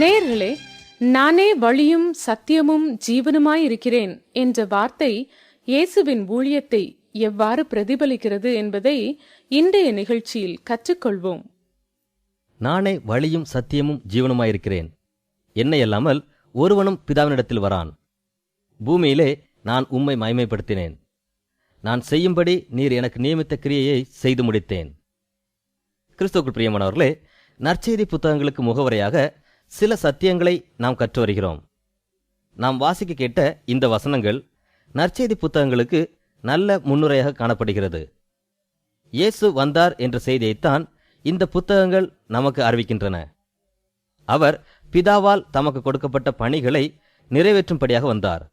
நேர்களே நானே வழியும் சத்தியமும் ஜீவனுமாயிருக்கிறேன் என்ற வார்த்தை இயேசுவின் ஊழியத்தை எவ்வாறு பிரதிபலிக்கிறது என்பதை இன்றைய நிகழ்ச்சியில் கற்றுக்கொள்வோம். நானே வழியும் சத்தியமும் ஜீவனுமாயிருக்கிறேன் என்னை அல்லாமல் ஒருவனும் பிதாவினிடத்தில் வரான். பூமியிலே நான் உம்மை மயமைப்படுத்தினேன் நான் செய்யும்படி நீர் எனக்கு நியமித்த கிரியையை செய்து முடித்தேன். கிறிஸ்துக்குள் பிரியமானவர்களே நற்செய்தி புத்தகங்களுக்கு முகவரையாக சில சத்தியங்களை நாம் கற்று வருகிறோம். நாம் வாசிக்க கேட்ட இந்த வசனங்கள் நற்செய்தி புத்தகங்களுக்கு நல்ல முன்னுரையாக காணப்படுகிறது. இயேசு வந்தார் என்ற செய்தியைத்தான் இந்த புத்தகங்கள் நமக்கு அறிவிக்கின்றன. அவர் பிதாவால் தமக்கு கொடுக்கப்பட்ட பணிகளை நிறைவேற்றும்படியாக வந்தார்.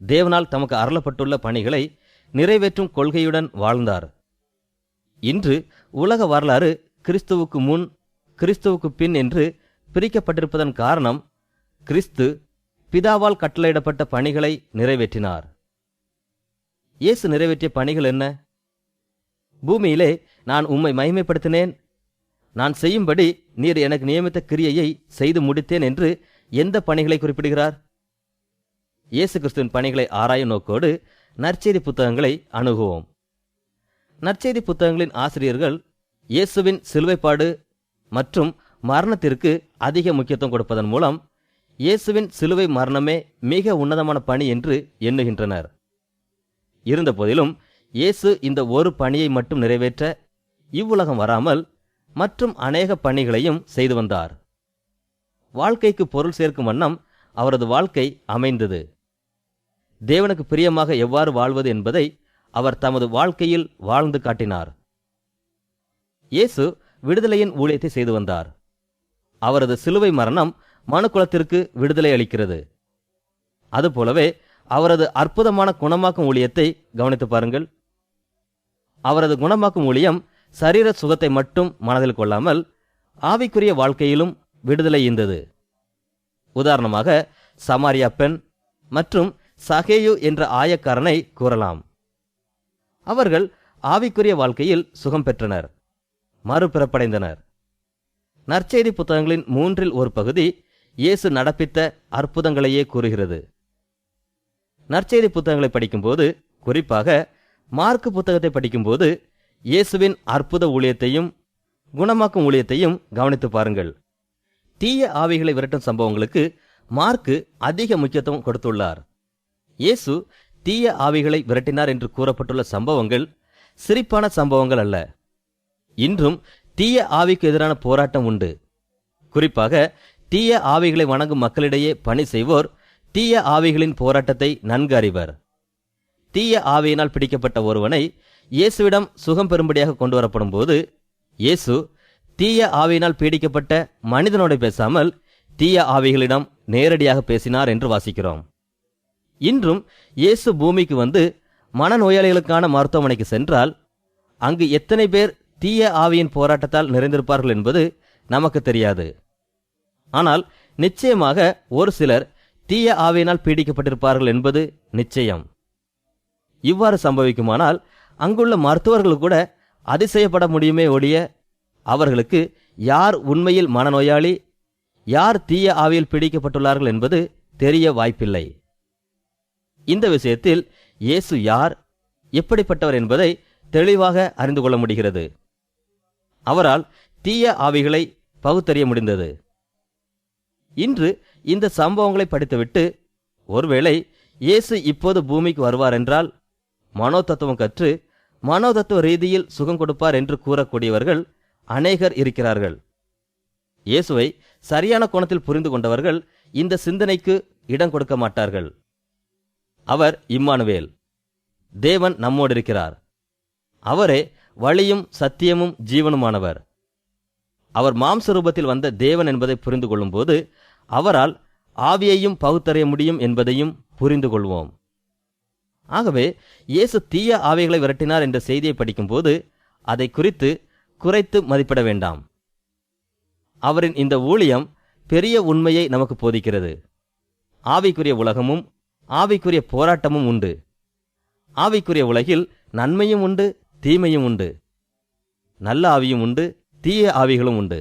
தேவனால் தமக்கு அருளப்பட்டுள்ள பணிகளை நிறைவேற்றும் கொள்கையுடன் வாழ்ந்தார். இன்று உலக வரலாறு கிறிஸ்துவுக்கு முன் கிறிஸ்துவுக்கு பின் என்று பிரிக்கப்பட்டிருப்பதன் காரணம் கிறிஸ்து பிதாவால் கட்டளையிடப்பட்ட பணிகளை நிறைவேற்றினார். இயேசு நிறைவேற்றிய பணிகள் என்ன? பூமியிலே நான் உம்மை மகிமைப்படுத்தினேன். நான் செய்யும்படி நீர் எனக்கு நியமித்த கிரியையை செய்து முடித்தேன் என்று எந்த பணிகளை குறிப்பிடுகிறார்? இயேசு கிறிஸ்துவின் பணிகளை ஆராயும் நோக்கோடு நற்செய்தி புத்தகங்களை அணுகுவோம். நற்செய்தி புத்தகங்களின் ஆசிரியர்கள் இயேசுவின் சிலுவைப்பாடு மற்றும் மரணத்திற்கு அதிக முக்கியத்துவம் கொடுப்பதன் மூலம் இயேசுவின் சிலுவை மரணமே மிக உன்னதமான பணி என்று எண்ணுகின்றனர். இருந்தபோதிலும் இயேசு இந்த ஒரு பணியை மட்டும் நிறைவேற்ற இவ்வுலகம் வராமல் மற்றும் அநேக பணிகளையும் செய்து வந்தார். வாழ்க்கைக்கு பொருள் சேர்க்கும் வண்ணம் அவரது வாழ்க்கை அமைந்தது. தேவனுக்கு பிரியமாக எவ்வாறு வாழ்வது என்பதை அவர் தமது வாழ்க்கையில் வாழ்ந்து காட்டினார். இயேசு விடுதலையின் ஊழியத்தை செய்து வந்தார். அவரது சிலுவை மரணம் மனுக்குலத்திற்கு விடுதலை அளிக்கிறது. அதுபோலவே அவரது அற்புதமான குணமாக்கும் ஊழியத்தை கவனித்து பாருங்கள். அவரது குணமாக்கும் ஊழியம் சரீர சுகத்தை மட்டும் மனதில் கொள்ளாமல் ஆவிக்குரிய வாழ்க்கையிலும் விடுதலை ஈந்தது. உதாரணமாக சமாரியா பெண் மற்றும் சகேயு என்ற ஆயக்காரனை கூறலாம். அவர்கள் ஆவிக்குரிய வாழ்க்கையில் சுகம் பெற்றனர் மறுபிறப்படைந்தனர். நற்செய்தி புத்தகங்களின் மூன்றில் ஒரு பகுதி இயேசு நடப்பித்த அற்புதங்களையே கூறுகிறது. நற்செய்தி புத்தகங்களை படிக்கும்போது குறிப்பாக மார்க்கு புத்தகத்தை படிக்கும்போது இயேசுவின் அற்புத ஊழியத்தையும் குணமாக்கும் ஊழியத்தையும் கவனித்து பாருங்கள். தீய ஆவிகளை விரட்டும் சம்பவங்களுக்கு மார்க்கு அதிக முக்கியத்துவம் கொடுத்துள்ளார். இயேசு தீய ஆவிகளை விரட்டினார் என்று கூறப்பட்டுள்ள சம்பவங்கள் சிரிப்பான சம்பவங்கள் அல்ல. இன்றும் தீய ஆவிக்கு எதிரான போராட்டம் உண்டு. குறிப்பாக தீய ஆவிகளை வணங்கும் மக்களிடையே பணி செய்வோர் தீய ஆவிகளின் போராட்டத்தை நன்கு அறிவர். தீய ஆவியினால் பிடிக்கப்பட்ட ஒருவனை இயேசுவிடம் சுகம் பெறும்படியாக கொண்டு வரப்படும் போது இயேசு தீய ஆவியினால் பீடிக்கப்பட்ட மனிதனோடு பேசாமல் தீய ஆவிகளிடம் நேரடியாக பேசினார் என்று வாசிக்கிறோம். இன்றும் இயேசு பூமிக்கு வந்து மனநோயாளிகளுக்கான மருத்துவமனைக்கு சென்றால் அங்கு எத்தனை பேர் தீய ஆவியின் போராட்டத்தால் நிறைந்திருப்பார்கள் என்பது நமக்கு தெரியாது. ஆனால் நிச்சயமாக ஒரு சிலர் தீய ஆவியினால் பீடிக்கப்பட்டிருப்பார்கள் என்பது நிச்சயம். இவ்வாறு சம்பவிக்குமானால் அங்குள்ள மருத்துவர்கள் கூட அதிசயப்பட முடியுமே ஒழிய அவர்களுக்கு யார் உண்மையில் மனநோயாளி யார் தீய ஆவியில் பிடிக்கப்பட்டுள்ளார்கள் என்பது தெரிய வாய்ப்பில்லை. இந்த விஷயத்தில் இயேசு யார் எப்படிப்பட்டவர் என்பதை தெளிவாக அறிந்து கொள்ள முடிகிறது. அவரால் தீய ஆவிகளை பகுத்தறிய முடிந்தது. இன்று இந்த சம்பவங்களை படித்துவிட்டு ஒருவேளை இயேசு இப்போது பூமிக்கு வருவார் என்றால் மனோதத்துவம் கற்று மனோதத்துவ ரீதியில் சுகம் கொடுப்பார் என்று கூறக்கூடியவர்கள் அநேகர் இருக்கிறார்கள். இயேசுவை சரியான கோணத்தில் புரிந்து கொண்டவர்கள் இந்த சிந்தனைக்கு இடம் கொடுக்க மாட்டார்கள். அவர் இம்மானுவேல் தேவன் நம்மோடு இருக்கிறார். அவரே வழியும் சத்தியமும் ஜீவனுமானவர். அவர் மாம்ச ரூபத்தில் வந்த தேவன் என்பதை புரிந்து கொள்ளும்போது அவரால் ஆவியையும் பகுத்தறிய முடியும் என்பதையும் புரிந்து கொள்வோம். ஆகவே இயேசு தீய ஆவிகளை விரட்டினார் என்ற செய்தியை படிக்கும்போது அதை குறித்து குறைத்து மதிப்பிட வேண்டாம். அவரின் இந்த ஊழியம் பெரிய உண்மையை நமக்கு போதிக்கிறது. ஆவிக்குரிய உலகமும் ஆவிக்குரிய போராட்டமும் உண்டு. ஆவிக்குரிய உலகில் நன்மையும் உண்டு தீமையும் உண்டு. நல்ல ஆவியும் உண்டு தீய ஆவிகளும் உண்டு.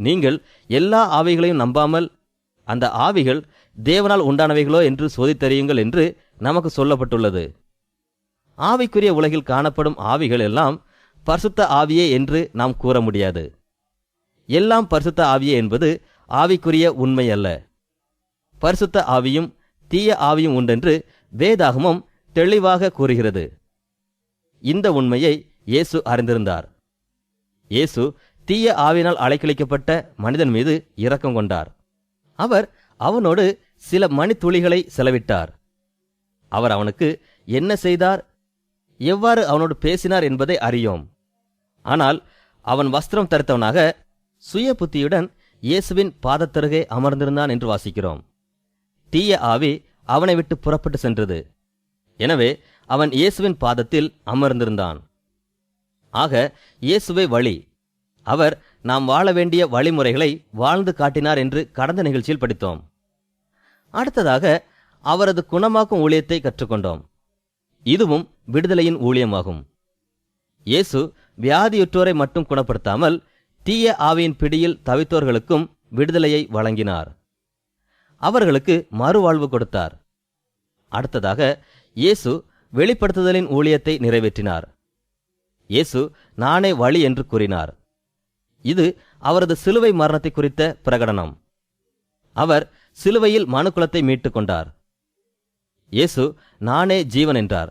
நீங்கள் எல்லா ஆவிகளையும் நம்பாமல் அந்த ஆவிகள் தேவனால் உண்டானவைகளோ என்று சோதித்தறியுங்கள் என்று நமக்கு சொல்லப்பட்டுள்ளது. ஆவிக்குரிய உலகில் காணப்படும் ஆவிகள் எல்லாம் பரிசுத்த ஆவியே என்று நாம் கூற முடியாது. எல்லாம் பரிசுத்த ஆவியே என்பது ஆவிக்குரிய உண்மை அல்ல. பரிசுத்த ஆவியும் தீய ஆவியும் உண்டென்று வேதாகமம் தெளிவாக கூறுகிறது. இந்த உண்மையை இயேசு அறிந்திருந்தார். இயேசு தீய ஆவினால் அலைக்கழிக்கப்பட்ட மனிதன் மீது இரக்கம் கொண்டார். அவர் அவனோடு சில மணித்துளிகளை செலவிட்டார். அவர் அவனுக்கு என்ன செய்தார்? எவ்வாறு அவனோடு பேசினார் என்பதை அறியோம். ஆனால் அவன் வஸ்திரம் தரித்தவனாக சுய புத்தியுடன் இயேசுவின் பாதத்தருகே அமர்ந்திருந்தான் என்று வாசிக்கிறோம். தீய ஆவி அவனை விட்டு புறப்பட்டு சென்றது. எனவே அவன் இயேசுவின் பாதத்தில் அமர்ந்திருந்தான். ஆக இயேசுவே வழி. அவர் நாம் வாழ வேண்டிய வழிமுறைகளை வாழ்ந்து காட்டினார் என்று கடந்த நிகழ்ச்சியில் படித்தோம். அடுத்ததாக அவரது குணமாக்கும் ஊழியத்தை கற்றுக்கொண்டோம். இதுவும் விடுதலையின் ஊழியமாகும். இயேசு வியாதியுற்றோரை மட்டும் குணப்படுத்தாமல் தீய ஆவியின் பிடியில் தவித்தோர்களுக்கும் விடுதலையை வழங்கினார். அவர்களுக்கு மறுவாழ்வு கொடுத்தார். அடுத்ததாக இயேசு வெளிப்படுத்துதலின் ஊழியத்தை நிறைவேற்றினார். இயேசு நானே வழி என்று கூறினார். இது அவரது சிலுவை மரணத்தை குறித்த பிரகடனம். அவர் சிலுவையில் மனுக்குலத்தை மீட்டுக் கொண்டார். இயேசு நானே ஜீவன் என்றார்.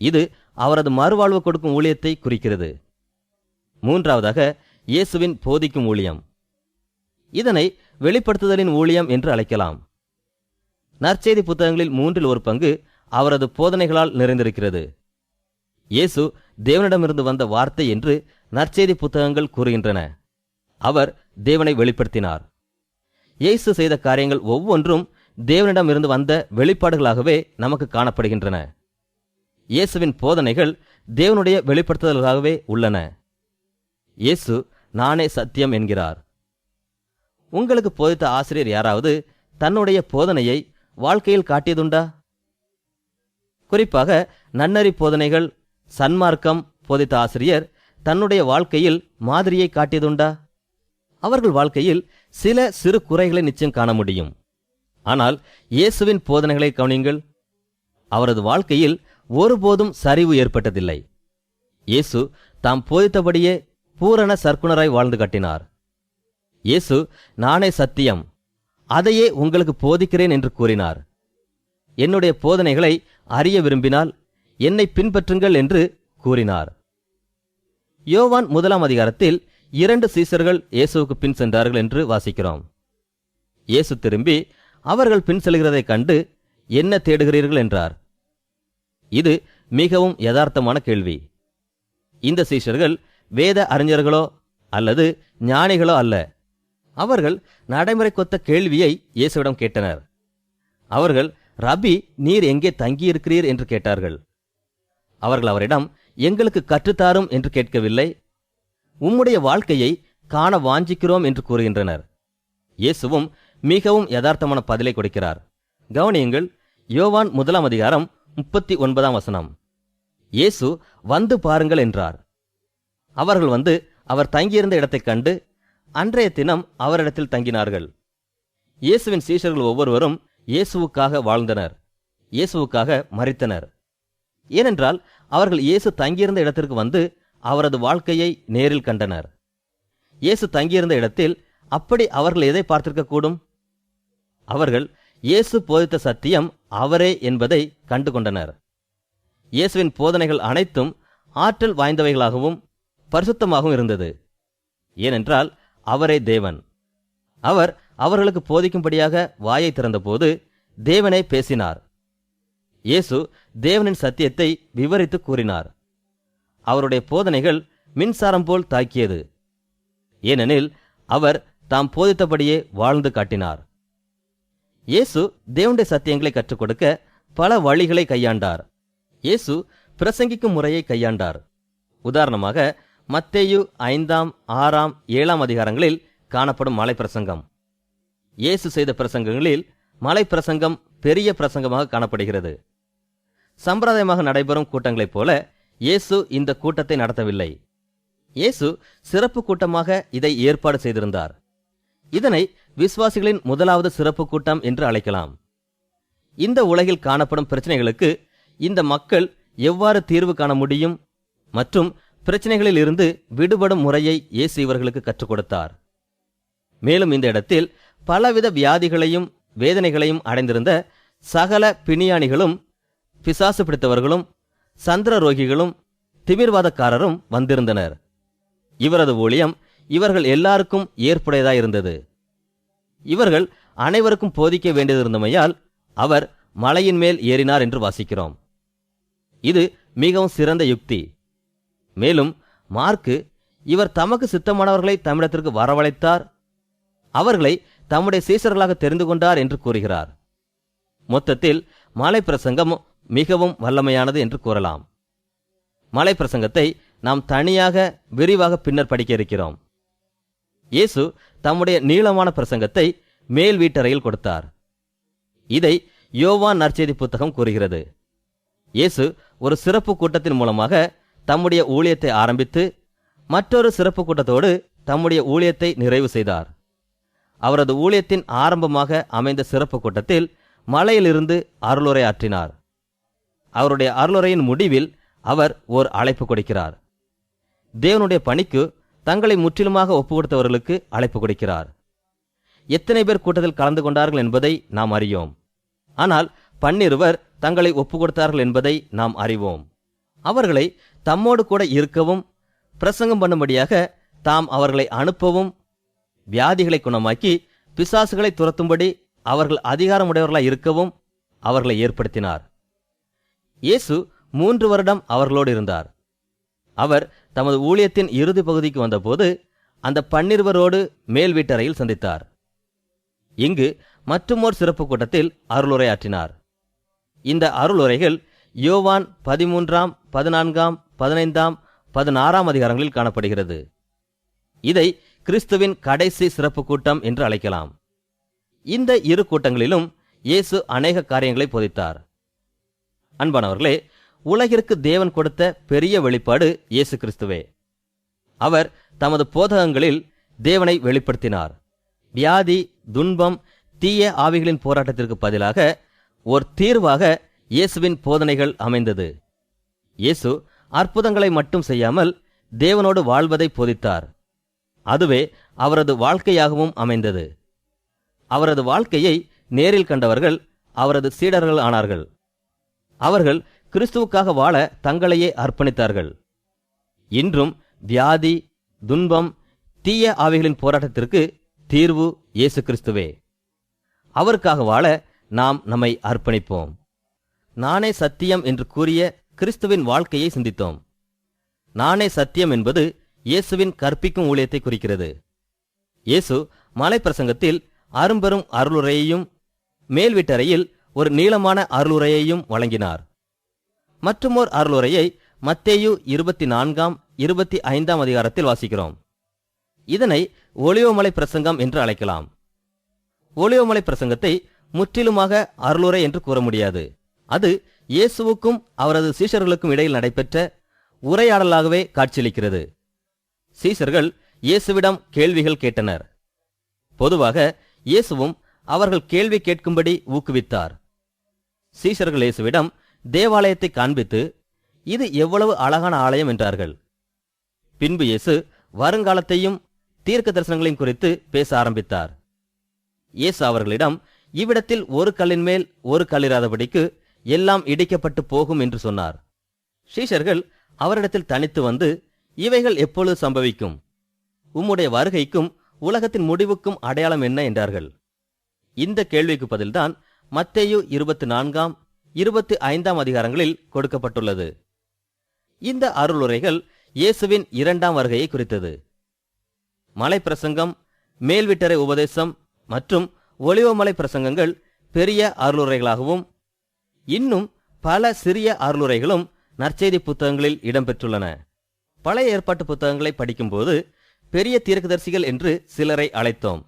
இது அவரது மறுவாழ்வு கொடுக்கும் ஊழியத்தை குறிக்கிறது. மூன்றாவதாக இயேசுவின் போதிக்கும் ஊழியம். இதனை வெளிப்படுத்துதலின் ஊழியம் என்று அழைக்கலாம். நற்செய்தி புத்தகங்களில் மூன்றில் ஒரு பங்கு அவரது போதனைகளால் நிறைந்திருக்கிறது. இயேசு தேவனிடமிருந்து வந்த வார்த்தை என்று நற்செய்தி புத்தகங்கள் கூறுகின்றன. அவர் தேவனை வெளிப்படுத்தினார். இயேசு செய்த காரியங்கள் ஒவ்வொன்றும் தேவனிடமிருந்து வந்த வெளிப்பாடுகளாகவே நமக்கு காணப்படுகின்றன. இயேசுவின் போதனைகள் தேவனுடைய வெளிப்படுத்துதல்களாகவே உள்ளன. இயேசு நானே சத்தியம் என்கிறார். உங்களுக்கு போதித்த ஆசிரியர் யாராவது தன்னுடைய போதனையை வாழ்க்கையில் காட்டியதுண்டா? குறிப்பாக நன்னறி போதனைகள் சன்மார்க்கம் போதித்த ஆசிரியர் தன்னுடைய வாழ்க்கையில் மாதிரியை காட்டியதுண்டா? அவர்கள் வாழ்க்கையில் சில சிறு குறைகளை நிச்சயம் காண முடியும். ஆனால் இயேசுவின் போதனைகளை கவனியுங்கள். அவரது வாழ்க்கையில் ஒருபோதும் சரிவு ஏற்பட்டதில்லை. இயேசு தாம் போதித்தபடியே பூரண சர்க்குணராய் வாழ்ந்து காட்டினார். இயேசு நானே சத்தியம். அதையே உங்களுக்கு போதிக்கிறேன் என்று கூறினார். என்னுடைய போதனைகளை அறிய விரும்பினால் என்னை பின்பற்றுங்கள் என்று கூறினார். யோவான் முதலாம் அதிகாரத்தில் இரண்டு சீசர்கள் இயேசுவுக்கு பின் சென்றார்கள் என்று வாசிக்கிறோம். இயேசு திரும்பி அவர்கள் பின் செல்கிறதைக் கண்டு என்ன தேடுகிறீர்கள்? என்றார். இது மிகவும் யதார்த்தமான கேள்வி. இந்த சீஷர்கள் வேத அறிஞர்களோ அல்லது ஞானிகளோ அல்ல. அவர்கள் நடைமுறைக்கொத்த கேள்வியை இயேசுவிடம் கேட்டனர். அவர்கள் ரபி நீர் எங்கே தங்கியிருக்கிறீர்? என்று கேட்டார்கள். அவர்கள் அவரிடம் எங்களுக்கு கற்றுத்தாரும் என்று கேட்கவில்லை. உம்முடைய வாழ்க்கையை காண வாஞ்சிக்கிறோம் என்று கூறுகின்றனர். இயேசுவும் மிகவும் யதார்த்தமான பதிலை கொடுக்கிறார். கவனியுங்கள் யோவான் முதலாம் அதிகாரம் முப்பத்தி ஒன்பதாம் வசனம். இயேசு வந்து பாருங்கள் என்றார். அவர்கள் வந்து அவர் தங்கியிருந்த இடத்தைக் கண்டு அன்றைய தினம் அவரிடத்தில் தங்கினார்கள். இயேசுவின் சீஷர்கள் ஒவ்வொருவரும் இயேசுவுக்காக வாழ்ந்தனர். இயேசுவுக்காக மறித்தனர் ஏனென்றால் அவர்கள் இயேசு தங்கியிருந்த இடத்திற்கு வந்து அவரது வாழ்க்கையை நேரில் கண்டனர். இயேசு தங்கியிருந்த இடத்தில் அப்படி அவர்கள் எதை பார்த்திருக்கக்கூடும்? அவர்கள் இயேசு போதித்த சத்தியம் அவரே என்பதை கண்டு கொண்டனர் இயேசுவின் போதனைகள் அனைத்தும் ஆற்றல் வாய்ந்தவைகளாகவும் பரிசுத்தமாகவும் இருந்தது. ஏனென்றால் அவரே தேவன். அவர் அவர்களுக்கு போதிக்கும்படியாக வாயை திறந்தபோது தேவனே பேசினார். இயேசு தேவனின் சத்தியத்தை விவரித்து கூறினார். அவருடைய போதனைகள் மின்சாரம் போல் தாக்கியது. ஏனெனில் அவர் தாம் போதித்தபடியே வாழ்ந்து காட்டினார். இயேசு தேவனுடைய சத்தியங்களை கற்றுக் கொடுக்க பல வழிகளை கையாண்டார். இயேசு பிரசங்கிக்கும் முறையை கையாண்டார். உதாரணமாக மத்தேயு ஐந்தாம் ஆறாம் ஏழாம் அதிகாரங்களில் காணப்படும் மலை பிரசங்கம் இயேசு செய்த பிரசங்கங்களில் மலை பிரசங்கம் பெரிய பிரசங்கமாக காணப்படுகிறது. சம்பிரதாயமாக நடைபெறும் கூட்டங்களைப் போல இயேசு இந்த கூட்டத்தை நடத்தவில்லை. இயேசு சிறப்பு கூட்டமாக இதை ஏற்பாடு செய்திருந்தார். இதனை விசுவாசிகளின் முதலாவது சிறப்பு கூட்டம் என்று அழைக்கலாம். இந்த உலகில் காணப்படும் பிரச்சனைகளுக்கு இந்த மக்கள் எவ்வாறு தீர்வு காண முடியும் மற்றும் பிரச்சனைகளில் இருந்து விடுபடும் முறையை இயேசு இவர்களுக்கு கற்றுக் கொடுத்தார். மேலும் இந்த இடத்தில் பலவித வியாதிகளையும் வேதனைகளையும் அடைந்திருந்த சகல பிணியானிகளும் பிசாசு பிடித்தவர்களும் சந்திர ரோகிகளும் திமிர்வாதக்காரரும் வந்திருந்தனர். இவரது ஊழியம் இவர்கள் எல்லாருக்கும் ஏற்புடையதாயிருந்தது இவர்கள் அனைவருக்கும் போதிக்க வேண்டியதிருந்தமையால் அவர் மலையின் மேல் ஏறினார் என்று வாசிக்கிறோம். இது மிகவும் சிறந்த யுக்தி. மேலும் மார்க்கு இவர் தமக்கு சித்தமானவர்களை தம்மிடத்திற்கு வரவழைத்தார். அவர்களை தம்முடைய சீசர்களாக தெரிந்து கொண்டார் என்று கூறுகிறார். மொத்தத்தில் மலை பிரசங்கம் மிகவும் வல்லமையானது என்று கூறலாம். மலை பிரசங்கத்தை நாம் தனியாக விரிவாக பின்னர் படிக்க இருக்கிறோம். இயேசு தம்முடைய நீளமான பிரசங்கத்தை மேல் வீட்டறையில் கொடுத்தார். இதை யோவான் நற்செய்தி புத்தகம் கூறுகிறது. இயேசு ஒரு சிறப்பு கூட்டத்தின் மூலமாக தம்முடைய ஊழியத்தை ஆரம்பித்து மற்றொரு சிறப்பு கூட்டத்தோடு தம்முடைய ஊழியத்தை நிறைவு செய்தார். அவரது ஊழியத்தின் ஆரம்பமாக அமைந்த சிறப்பு கூட்டத்தில் மலையிலிருந்து அருளுரை ஆற்றினார். அவருடைய அருளுரையின் முடிவில் அவர் ஓர் அழைப்பு கொடுக்கிறார். தேவனுடைய பணிக்கு தங்களை முற்றிலுமாக ஒப்பு கொடுத்தவர்களுக்கு அழைப்பு கொடுக்கிறார். எத்தனை பேர் கூட்டத்தில் கலந்து கொண்டார்கள் என்பதை நாம் அறியோம். ஆனால் பன்னிருவர் தங்களை ஒப்பு கொடுத்தார்கள் என்பதை நாம் அறிவோம். அவர்களை தம்மோடு கூட இருக்கவும் பிரசங்கம் பண்ணும்படியாக தாம் அவர்களை அனுப்பவும் வியாதிகளை குணமாக்கி பிசாசுகளை துரத்தும்படி அவர்கள் அதிகாரமுடையவர்களாய் இருக்கவும் அவர்களை ஏற்படுத்தினார். இயேசு மூன்று வருடம் அவர்களோடு இருந்தார். அவர் தமது ஊழியத்தின் இறுதி பகுதிக்கு வந்தபோது அந்த பன்னிருவரோடு மேல் வீட்டறையில் சந்தித்தார். இங்கு மற்றுமோர் சிறப்பு கூட்டத்தில் அருளுரையாற்றினார். இந்த அருளுரைகள் யோவான் பதிமூன்றாம் பதினான்காம் பதினைந்தாம் பதினாறாம் அதிகாரங்களில் காணப்படுகிறது. இதை கிறிஸ்துவின் கடைசி சிறப்பு கூட்டம் என்று அழைக்கலாம். இந்த இரு கூட்டங்களிலும் இயேசு அநேக காரியங்களை போதித்தார். அன்பானவர்களே உலகிற்கு தேவன் கொடுத்த பெரிய வெளிப்பாடு இயேசு கிறிஸ்துவே. அவர் தமது போதகங்களில் தேவனை வெளிப்படுத்தினார். வியாதி துன்பம் தீய ஆவிகளின் போராட்டத்திற்கு பதிலாக ஒரு தீர்வாக இயேசுவின் போதனைகள் அமைந்தது. இயேசு அற்புதங்களை மட்டும் செய்யாமல் தேவனோடு வாழ்வதை போதித்தார். அதுவே அவரது வாழ்க்கையாகவும் அமைந்தது. அவரது வாழ்க்கையை நேரில் கண்டவர்கள் அவரது சீடர்கள் ஆனார்கள். அவர்கள் கிறிஸ்துவுக்காக வாழ தங்களையே அர்ப்பணித்தார்கள். இன்றும் வியாதி துன்பம் தீய ஆவிகளின் போராட்டத்திற்கு தீர்வு இயேசு கிறிஸ்துவே அவருக்காக வாழ நாம் நம்மை அர்ப்பணிப்போம். நானே சத்தியம் என்று கூறிய கிறிஸ்துவின் வாழ்க்கையை சிந்தித்தோம். நானே சத்தியம் என்பது இயேசுவின் கற்பிக்கும் ஊழியத்தை குறிக்கிறது. இயேசு மலை பிரசங்கத்தில் அரும்பெரும் அருளுரையையும் மேல் வீட்டறையில் ஒரு நீளமான அருளுரையையும் வழங்கினார். மற்றுமோர் அருளுரையை மத்தேயு இருபத்தி நான்காம் இருபத்தி ஐந்தாம் அதிகாரத்தில் வாசிக்கிறோம். இதனை ஒளிவமலை பிரசங்கம் என்று அழைக்கலாம். ஒளிவமலை பிரசங்கத்தை முற்றிலுமாக அருளுரை என்று கூற முடியாது. அது இயேசுவுக்கும் அவரது சீஷர்களுக்கும் இடையில் நடைபெற்ற உரையாடலாகவே காட்சியளிக்கிறது. சீசர்கள் இயேசுவிடம் கேள்விகள் கேட்டனர். பொதுவாக இயேசுவும் அவர்கள் கேள்வி கேட்கும்படி ஊக்குவித்தார். சீசர்கள் இயேசுவிடம் தேவாலயத்தை காண்பித்து இது எவ்வளவு அழகான ஆலயம் என்றார்கள். பின்பு இயேசு வருங்காலத்தையும் தீர்க்க தரிசனங்களையும் குறித்து பேச ஆரம்பித்தார். இயேசு அவர்களிடம் இவ்விடத்தில் ஒரு கல்லின் மேல் ஒரு கல்லிராதபடிக்கு எல்லாம் இடிக்கப்பட்டு போகும் என்று சொன்னார். ஷீஷர்கள் அவரிடத்தில் தனித்து வந்து இவைகள் எப்பொழுது சம்பவிக்கும்? உம்முடைய வருகைக்கும் உலகத்தின் முடிவுக்கும் அடையாளம் என்ன என்றார்கள்? இந்த கேள்விக்கு பதில்தான் மத்தேயு இருபத்தி நான்காம் இருபத்தி ஐந்தாம் அதிகாரங்களில் கொடுக்கப்பட்டுள்ளது. இந்த அருளுரைகள் இயேசுவின் இரண்டாம் வருகையை குறித்தது. மலை பிரசங்கம் மேல்விட்டறை உபதேசம் மற்றும் ஒளிவமலை பிரசங்கங்கள் பெரிய அருளுரைகளாகவும் இன்னும் பல சிறிய அருளுரைகளும் நற்செய்தி புத்தகங்களில் இடம்பெற்றுள்ளன. பழைய ஏற்பாட்டு புத்தகங்களை படிக்கும்போது பெரிய தீர்க்கதரிசிகள் என்று சிலரை அழைத்தோம்.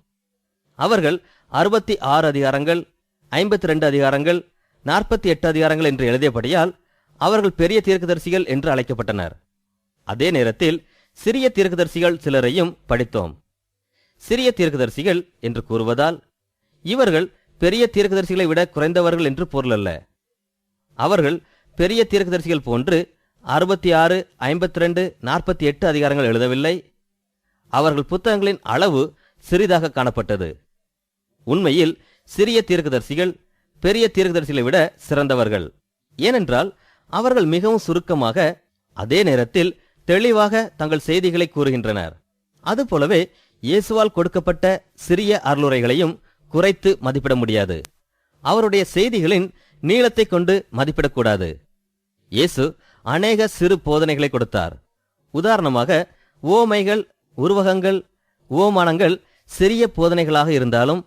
அவர்கள் அறுபத்தி ஆறு அதிகாரங்கள் ஐம்பத்தி ரெண்டு அதிகாரங்கள் நாற்பத்தி எட்டு அதிகாரங்கள் என்று எழுதியபடியால் அவர்கள் பெரிய தீர்க்கதரிசிகள் என்று அழைக்கப்பட்டனர். அதே நேரத்தில் சிறிய தீர்க்கதரிசிகள் சிலரையும் படித்தோம். சிறிய தீர்க்கதரிசிகள் என்று கூறுவதால் இவர்கள் பெரிய தீர்க்கதரிசிகளை விட குறைந்தவர்கள் என்று பொருளல்ல அவர்கள் பெரிய தீர்க்கதரிசிகள் போன்று அறுபத்தி ஆறு ஐம்பத்தி ரெண்டு நாற்பத்தி எட்டு அதிகாரங்கள் எழுதவில்லை. அவர்கள் புத்தகங்களின் அளவு சிறிதாக காணப்பட்டது. உண்மையில் சிறிய தீர்க்கதரிசிகள் பெரிய தீர்க்கதரிசிகளை விட சிறந்தவர்கள். ஏனென்றால் அவர்கள் மிகவும் சுருக்கமாக அதே நேரத்தில் தெளிவாக தங்கள் செய்திகளை கூறுகின்றனர். அதுபோலவே இயேசுவால் கொடுக்கப்பட்ட சிறிய அருளுரைகளையும் குறைத்து மதிப்பிட முடியாது. அவருடைய செய்திகளின் நீளத்தை கொண்டு மதிப்பிடக்கூடாது. இயேசு அநேக சிறு போதனைகளை கொடுத்தார். உதாரணமாக ஓமைகள் உருவகங்கள் ஓமானங்கள் சிறிய போதனைகளாக இருந்தாலும்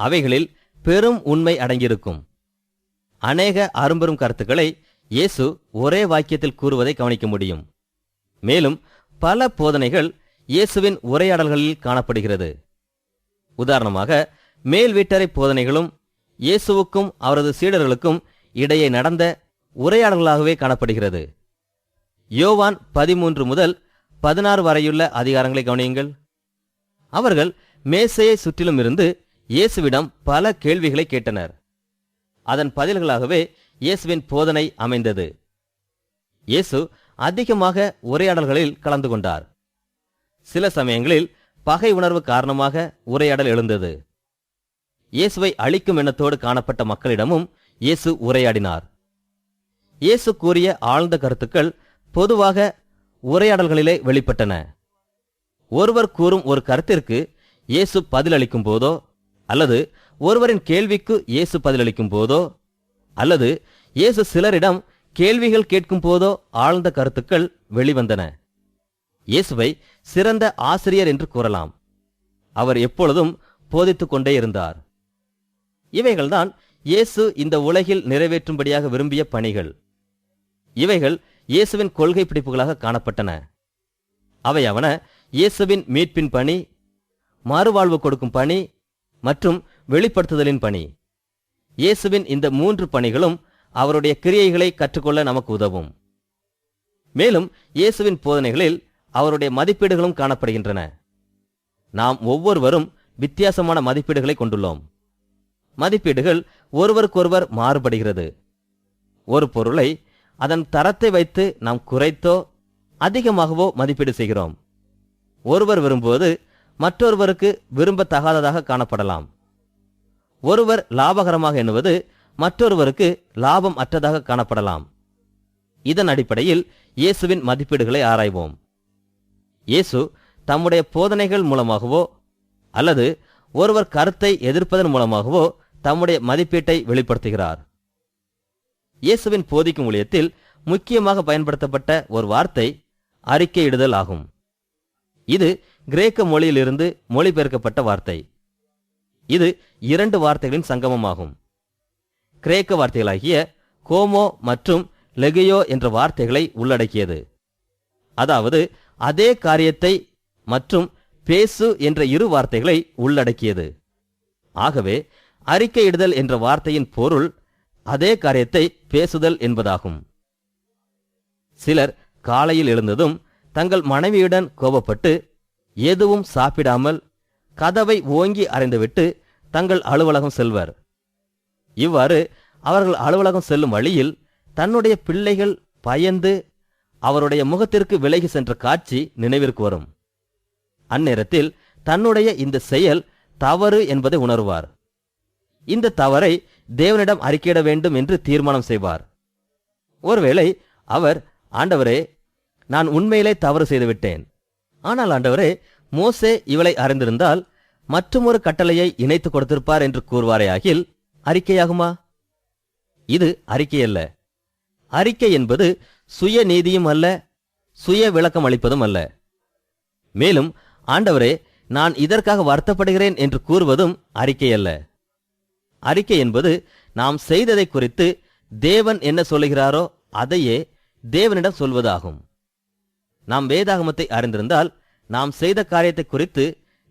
அவைகளில் பெரும் உண்மை அடங்கியிருக்கும். அநேக அரும்பெரும் கருத்துக்களை இயேசு ஒரே வாக்கியத்தில் கூறுவதை கவனிக்க முடியும். மேலும் பல போதனைகள் இயேசுவின் உரையாடல்களில் காணப்படுகிறது. உதாரணமாக மேல் வீட்டறை போதனைகளும் இயேசுவுக்கும் அவரது சீடர்களுக்கும் இடையே நடந்த உரையாடல்களாகவே காணப்படுகிறது. யோவான் பதிமூன்று முதல் பதினாறு வரையுள்ள அதிகாரங்களை கவனியுங்கள். அவர்கள் மேசையை சுற்றிலும் இருந்து இயேசுவிடம் பல கேள்விகளை கேட்டனர். அதன் பதில்களாகவே இயேசுவின் போதனை அமைந்தது. இயேசு அதிகமாக உரையாடல்களில் கலந்து கொண்டார். சில சமயங்களில் பகை உணர்வு காரணமாக உரையாடல் எழுந்தது. இயேசுவை அழிக்கும் எண்ணத்தோடு காணப்பட்ட மக்களிடமும் இயேசு உரையாடினார். இயேசு கூறிய ஆழ்ந்த கருத்துக்கள் பொதுவாக உரையாடல்களிலே வெளிப்பட்டன. ஒருவர் கூறும் ஒரு கருத்திற்கு இயேசு பதிலளிக்கும் போதோ அல்லது ஒருவரின் கேள்விக்கு இயேசு பதிலளிக்கும் போதோ அல்லது இயேசு சிலரிடம் கேள்விகள் கேட்கும் போதோ ஆழ்ந்த கருத்துக்கள் வெளிவந்தன. இயேசுவை சிறந்த ஆசிரியர் என்று கூறலாம். அவர் எப்பொழுதும் போதித்துக் கொண்டே இருந்தார். இவைகள்தான் இயேசு இந்த உலகில் நிறைவேற்றும்படியாக விரும்பிய பணிகள். இவைகள் இயேசுவின் கொள்கை பிடிப்புகளாக காணப்பட்டன. அவை அவன இயேசுவின் மீட்பின் பணி மறுவாழ்வு கொடுக்கும் பணி மற்றும் வெளிப்படுத்துதலின் பணி. இயேசுவின் இந்த மூன்று பணிகளும் அவருடைய கிரியைகளை கற்றுக்கொள்ள நமக்கு உதவும். மேலும் இயேசுவின் போதனைகளில் அவருடைய மதிப்பீடுகளும் காணப்படுகின்றன. நாம் ஒவ்வொருவரும் வித்தியாசமான மதிப்பீடுகளை கொண்டுள்ளோம். மதிப்பீடுகள் ஒருவருக்கொருவர் மாறுபடுகிறது. ஒரு பொருளை அதன் தரத்தை வைத்து நாம் குறைத்தோ அதிகமாகவோ மதிப்பீடு செய்கிறோம். ஒருவர் விரும்புவது மற்றொருவருக்கு விரும்பத்தகாததாக காணப்படலாம். ஒருவர் லாபகரமாக எண்ணுவது மற்றொருவருக்கு லாபம் அற்றதாக காணப்படலாம். இதன் அடிப்படையில் இயேசுவின் மதிப்பீடுகளை ஆராய்வோம். இயேசு தம்முடைய போதனைகள் மூலமாகவோ அல்லது ஒருவர் கருத்தை எதிர்ப்பதன் மூலமாகவோ தம்முடைய மதிப்பீட்டை வெளிப்படுத்துகிறார். இயேசுவின் போதிக்கும் ஊழியத்தில் முக்கியமாக பயன்படுத்தப்பட்ட ஒரு வார்த்தை அறிக்கையிடுதல் ஆகும் இது கிரேக்க மொழியிலிருந்து மொழிபெயர்க்கப்பட்ட வார்த்தை. இது இரண்டு வார்த்தைகளின் சங்கமமாகும். கிரேக்க வார்த்தைகளாகிய கோமோ மற்றும் லெகியோ என்ற வார்த்தைகளை உள்ளடக்கியது. அதாவது அதே காரியத்தை மற்றும் பேசு என்ற இரு வார்த்தைகளை உள்ளடக்கியது. ஆகவே அறிக்கையிடுதல் என்ற வார்த்தையின் பொருள் அதே காரியத்தை பேசுதல் என்பதாகும். சிலர் காலையில் எழுந்ததும் தங்கள் மனைவியுடன் கோபப்பட்டு எதுவும் சாப்பிடாமல் கதவை ஓங்கி அறைந்துவிட்டு தங்கள் அலுவலகம் செல்வர். இவ்வாறு அவர்கள் அலுவலகம் செல்லும் வழியில் தன்னுடைய பிள்ளைகள் பயந்து அவருடைய முகத்திற்கு விலகி சென்ற காட்சி நினைவிற்கு வரும். அந்நேரத்தில் தன்னுடைய இந்த செயல் தவறு என்பதை உணர்வார். இந்த தவறை தேவனிடம் அறிக்கையிட வேண்டும் என்று தீர்மானம் செய்வார். ஒருவேளை அவர் ஆண்டவரே நான் உண்மையிலே தவறு செய்துவிட்டேன். ஆனால் ஆண்டவரே மோசே இவளை அறிந்திருந்தால் மற்றுமொரு கட்டளையை இணைத்து கொடுத்திருப்பார் என்று கூறுவாரே ஆகில் அறிக்கையாகுமா? இது அறிக்கை அல்ல. அறிக்கை என்பது சுய நீதியும் அல்ல சுய விளக்கம் அளிப்பதும் அல்ல. மேலும் ஆண்டவரே நான் இதற்காக வருத்தப்படுகிறேன் என்று கூறுவதும் அறிக்கை அல்ல. அறிக்கை என்பது நாம் செய்ததை குறித்து தேவன் என்ன சொல்லுகிறாரோ அதையே தேவனிடம் சொல்வதாகும். நாம் வேதாகமத்தை அறிந்திருந்தால் நாம் செய்த காரியத்தை குறித்து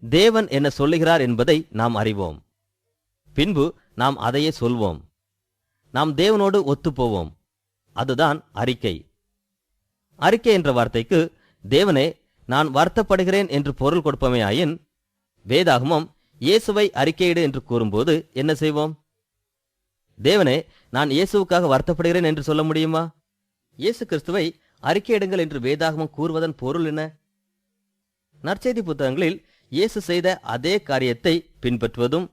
தேவன் என்ன சொல்லுகிறார் என்பதை நாம் அறிவோம். பின்பு நாம் அதையே சொல்வோம். நாம் தேவனோடு ஒத்துப்போவோம். அதுதான் அறிக்கை. அறிக்கை என்ற வார்த்தைக்கு தேவனே நான் வருத்தப்படுகிறேன் என்று பொருள் கொடுப்பமையாயின் வேதாகமம் இயேசுவை அறிக்கையிடு என்று கூறும்போது என்ன செய்வோம்? தேவனே நான் இயேசுவுக்காக வருத்தப்படுகிறேன் என்று சொல்ல முடியுமா? இயேசு கிறிஸ்துவை அறிக்கையிடுங்கள் என்று வேதாகமம் கூறுவதன் பொருள் என்ன? நற்செய்தி புத்தகங்களில் இயேசு செய்த அதே காரியத்தை பின்பற்றுவதும்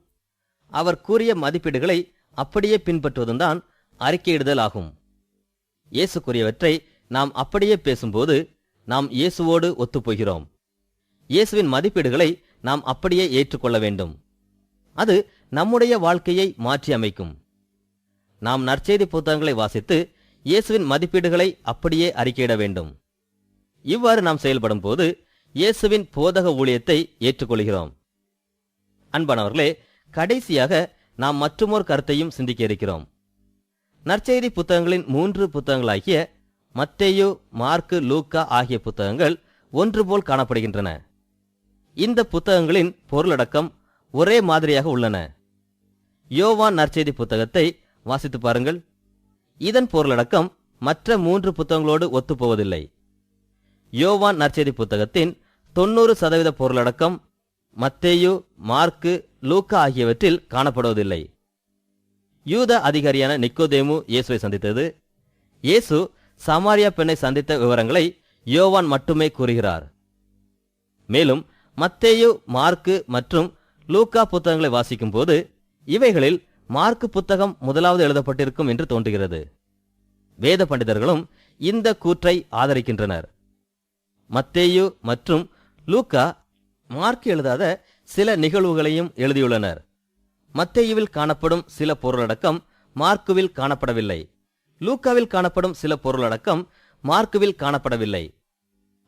அவர் கூறிய மதிப்பீடுகளை அப்படியே பின்பற்றுவதும் தான் அறிக்கையிடுதல் ஆகும். இயேசு கூறியவற்றை நாம் அப்படியே பேசும்போது நாம் இயேசுவோடு ஒத்துப்போகிறோம். இயேசுவின் மதிப்பீடுகளை நாம் அப்படியே ஏற்றுக்கொள்ள வேண்டும். அது நம்முடைய வாழ்க்கையை மாற்றி அமைக்கும். நாம் நற்செய்தி புத்தகங்களை வாசித்து இயேசுவின் மதிப்பீடுகளை அப்படியே அறிக்கையிட வேண்டும். இவ்வாறு நாம் செயல்படும் போது இயேசுவின் போதக ஊழியத்தை ஏற்றுக்கொள்கிறோம். அன்பானவர்களே கடைசியாக நாம் மற்றுமோர் கருத்தையும் சிந்திக்க இருக்கிறோம். நற்செய்தி புத்தகங்களின் மூன்று புத்தகங்களாகிய மத்தேயு மார்க்கு லூக்கா ஆகிய புத்தகங்கள் ஒன்று போல் காணப்படுகின்றன. இந்த புத்தகங்களின் பொருளடக்கம் ஒரே மாதிரியாக உள்ளன. யோவான் நற்செய்தி புத்தகத்தை வாசித்து பாருங்கள். இதன் பொருளடக்கம் மற்ற மூன்று புத்தகங்களோடு ஒத்துப்போவதில்லை. யோவான் நற்செய்தி புத்தகத்தின் தொண்ணூறு சதவீத பொருளடக்கம் மத்தேயு மார்க்கு லூக்கா ஆகியவற்றில் காணப்படுவதில்லை. யூத அதிகாரியான நிக்கோதேமு இயேசுவை சந்தித்தது. இயேசு சமாரியா பெண்ணை சந்தித்த விவரங்களை யோவான் மட்டுமே கூறுகிறார். மேலும் மத்தேயு மார்க்கு மற்றும் லூக்கா புத்தகங்களை வாசிக்கும்போது இவைகளில் மார்க்கு புத்தகம் முதலாவது எழுதப்பட்டிருக்கும் என்று தோன்றுகிறது. வேத பண்டிதர்களும் இந்த கூற்றை ஆதரிக்கின்றனர். மத்தேயு மற்றும் லூக்கா மார்க் எழுதாத சில நிகழ்வுகளையும் எழுதியுள்ளனர். மத்தேயுவில் காணப்படும் சில பொருளடக்கம் மார்க்குவில் காணப்படவில்லை. லூக்காவில் காணப்படும் சில பொருளடக்கம் மார்க்குவில் காணப்படவில்லை.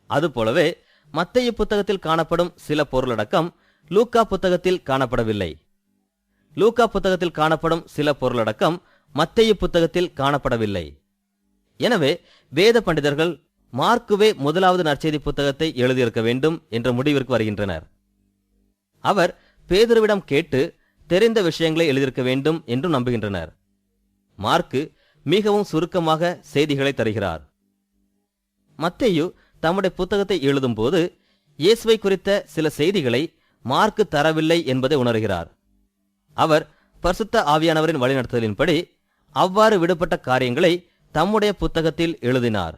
அதுபோலவே மத்திய புத்தகத்தில் காணப்படும் சில பொருளடக்கம் லூக்கா புத்தகத்தில் காணப்படவில்லை. லூக்கா புத்தகத்தில் காணப்படும் சில பொருளடக்கம் மத்திய புத்தகத்தில் காணப்படவில்லை. எனவே வேத பண்டிதர்கள் மார்க்குவே முதலாவது நற்செய்தி புத்தகத்தை எழுதியிருக்க வேண்டும் என்ற முடிவிற்கு வருகின்றனர். அவர் பேதுருவிடம் கேட்டு தெரிந்த விஷயங்களை எழுதியிருக்க வேண்டும் என்றும் நம்புகின்றனர். மார்க்கு மிகவும் சுருக்கமாக செய்திகளை தருகிறார். மத்தேயு தம்முடைய புத்தகத்தை எழுதும்போது இயேசுவை குறித்த சில செய்திகளை மார்க்கு தரவில்லை என்பதை உணர்கிறார். அவர் பரிசுத்த ஆவியானவரின் வழிநடத்துதலின்படி அவ்வாறு விடுபட்ட காரியங்களை தம்முடைய புத்தகத்தில் எழுதினார்.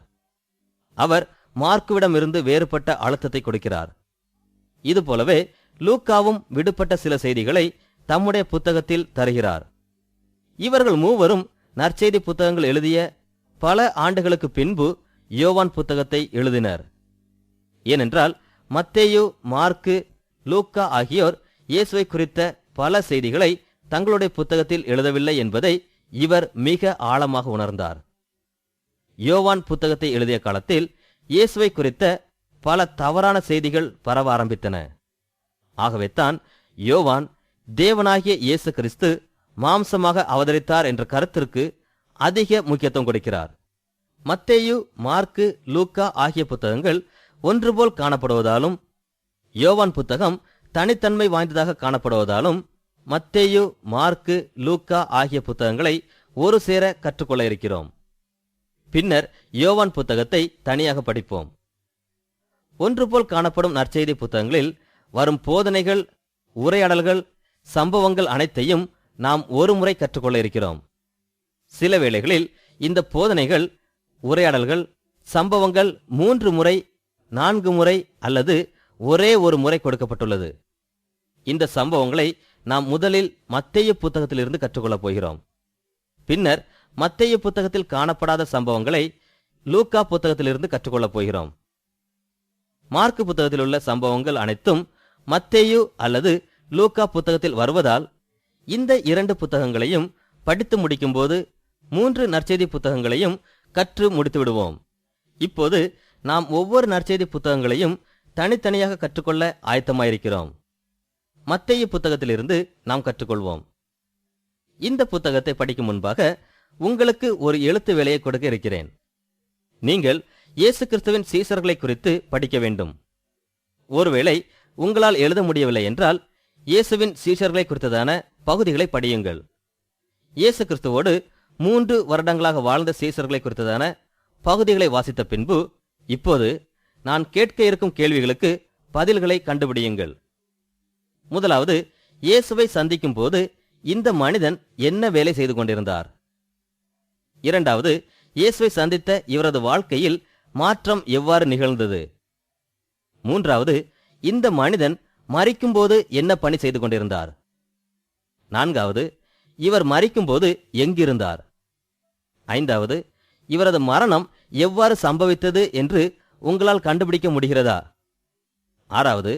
அவர் மார்க்குவிடமிருந்து வேறுபட்ட அழுத்தத்தை கொடுக்கிறார். இதுபோலவே லூக்காவும் விடுபட்ட சில செய்திகளை தம்முடைய புத்தகத்தில் தருகிறார். இவர்கள் மூவரும் நற்செய்தி புத்தகங்கள் எழுதிய பல ஆண்டுகளுக்கு பின்பு யோவான் புத்தகத்தை எழுதினர். ஏனென்றால் மத்தேயு மார்க்கு லூக்கா ஆகியோர் இயேசுவை குறித்த பல செய்திகளை தங்களுடைய புத்தகத்தில் எழுதவில்லை என்பதை இவர் மிக ஆழமாக உணர்ந்தார். யோவான் புத்தகத்தை எழுதிய காலத்தில் இயேசுவை குறித்த பல தவறான செய்திகள் பரவ ஆரம்பித்தன. ஆகவே தான் யோவான் தேவனாகிய இயேசு கிறிஸ்து மாம்சமாக அவதரித்தார் என்ற கருத்திற்கு அதிக முக்கியத்துவம் கொடுக்கிறார். மத்தேயு மார்க்கு லூக்கா ஆகிய புத்தகங்கள் ஒன்றுபோல் காணப்படுவதாலும் யோவான் புத்தகம் தனித்தன்மை வாய்ந்ததாக காணப்படுவதாலும் மத்தேயு மார்க்கு லூக்கா ஆகிய புத்தகங்களை ஒரு சேர கற்றுக்கொள்ள இருக்கிறோம். பின்னர் யோவான் புத்தகத்தை தனியாக படிப்போம். ஒன்றுபோல் காணப்படும் நற்செய்தி புத்தகங்களில் வரும் போதனைகள் உரையாடல்கள் சம்பவங்கள் அனைத்தையும் நாம் ஒரு முறை கற்றுக்கொள்ள இருக்கிறோம். சில வேளைகளில் இந்த போதனைகள் உரையாடல்கள் சம்பவங்கள் மூன்று முறை நான்கு முறை அல்லது ஒரே ஒரு முறை கொடுக்கப்பட்டுள்ளது. இந்த சம்பவங்களை நாம் முதலில் மத்திய புத்தகத்திலிருந்து கற்றுக்கொள்ளப் போகிறோம். பின்னர் மத்திய புத்தகத்தில் காணப்படாத சம்பவங்களை லூக்கா புத்தகத்திலிருந்து கற்றுக்கொள்ளப் போகிறோம். மார்க்கு புத்தகத்தில் உள்ள சம்பவங்கள் அனைத்தும் மத்தேயு அல்லது லூக்கா புத்தகத்தில் வருவதால் இந்த இரண்டு புத்தகங்களையும் படித்து முடிக்கும்போது மூன்று நற்செய்தி புத்தகங்களையும் கற்று முடித்து விடுவோம் இப்போது நாம் ஒவ்வொரு நற்செய்தி புத்தகங்களையும் தனித்தனியாக கற்றுக்கொள்ள ஆயத்தமாயிருக்கிறோம். மத்திய புத்தகத்திலிருந்து நாம் கற்றுக்கொள்வோம். இந்த புத்தகத்தை படிக்கும் முன்பாக உங்களுக்கு ஒரு எழுத்து வேலையை கொடுக்க இருக்கிறேன். நீங்கள் இயேசு கிறிஸ்துவின் சீசர்களை குறித்து படிக்க வேண்டும். ஒருவேளை உங்களால் எழுத முடியவில்லை என்றால் இயேசுவின் சீஷர்களை குறித்ததான பகுதிகளை படியுங்கள். இயேசு கிறிஸ்துவோடு மூன்று வருடங்களாக வாழ்ந்த சீசர்களை குறித்ததான பகுதிகளை வாசித்த பின்பு இப்போது நான் கேட்க இருக்கும் கேள்விகளுக்கு பதில்களை கண்டுபிடியுங்கள். முதலாவது இயேசுவை சந்திக்கும் போது இந்த மனிதன் என்ன வேலை செய்து கொண்டிருந்தார்? இரண்டாவது இயேசுவை சந்தித்த இவரது வாழ்க்கையில் மாற்றம் எவ்வாறு நிகழ்ந்தது? மூன்றாவது இந்த மனிதன் மறிக்கும்போது என்ன பணி செய்து கொண்டிருந்தார்? நான்காவது இவர் மறிக்கும்போது எங்கிருந்தார்? ஐந்தாவது இவரது மரணம் எவ்வாறு சம்பவித்தது என்று உங்களால் கண்டுபிடிக்க முடிகிறதா? ஆறாவது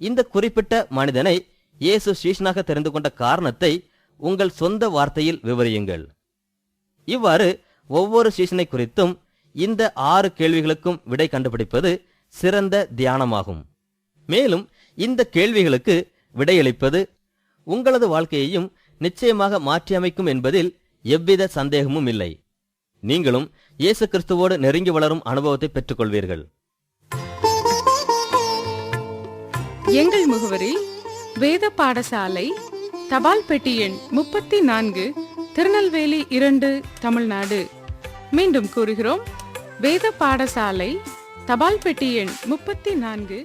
இந்த குறிப்பிட்ட மனிதனை இயேசு ஸ்ரீஷனாக தெரிந்து கொண்ட காரணத்தை உங்கள் சொந்த வார்த்தையில் விவரியுங்கள். இவ்வாறு ஒவ்வொரு ஸ்டேஷனை குறித்தும் இந்த ஆறு கேள்விகளுக்கும் விடை கண்டுபிடிப்பது சிறந்த தியானமாகும். மேலும் இந்த கேள்விகளுக்கு விடையளிப்பது உங்களது வாழ்க்கையையும் நிச்சயமாக மாற்றியமைக்கும் என்பதில் எவ்வித சந்தேகமும் இல்லை. நீங்களும் இயேசு கிறிஸ்துவோடு நெருங்கி வளரும் அனுபவத்தை பெற்றுக்கொள்வீர்கள். எங்கள் முகவரி வேத பாடசாலை தபால் பெட்டி எண் முப்பத்தி நான்கு திருநெல்வேலி இரண்டு தமிழ்நாடு. மீண்டும் கூறுகிறோம் வேத பாடசாலை தபால் பெட்டி எண் முப்பத்தி நான்கு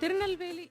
திருநெல்வேலி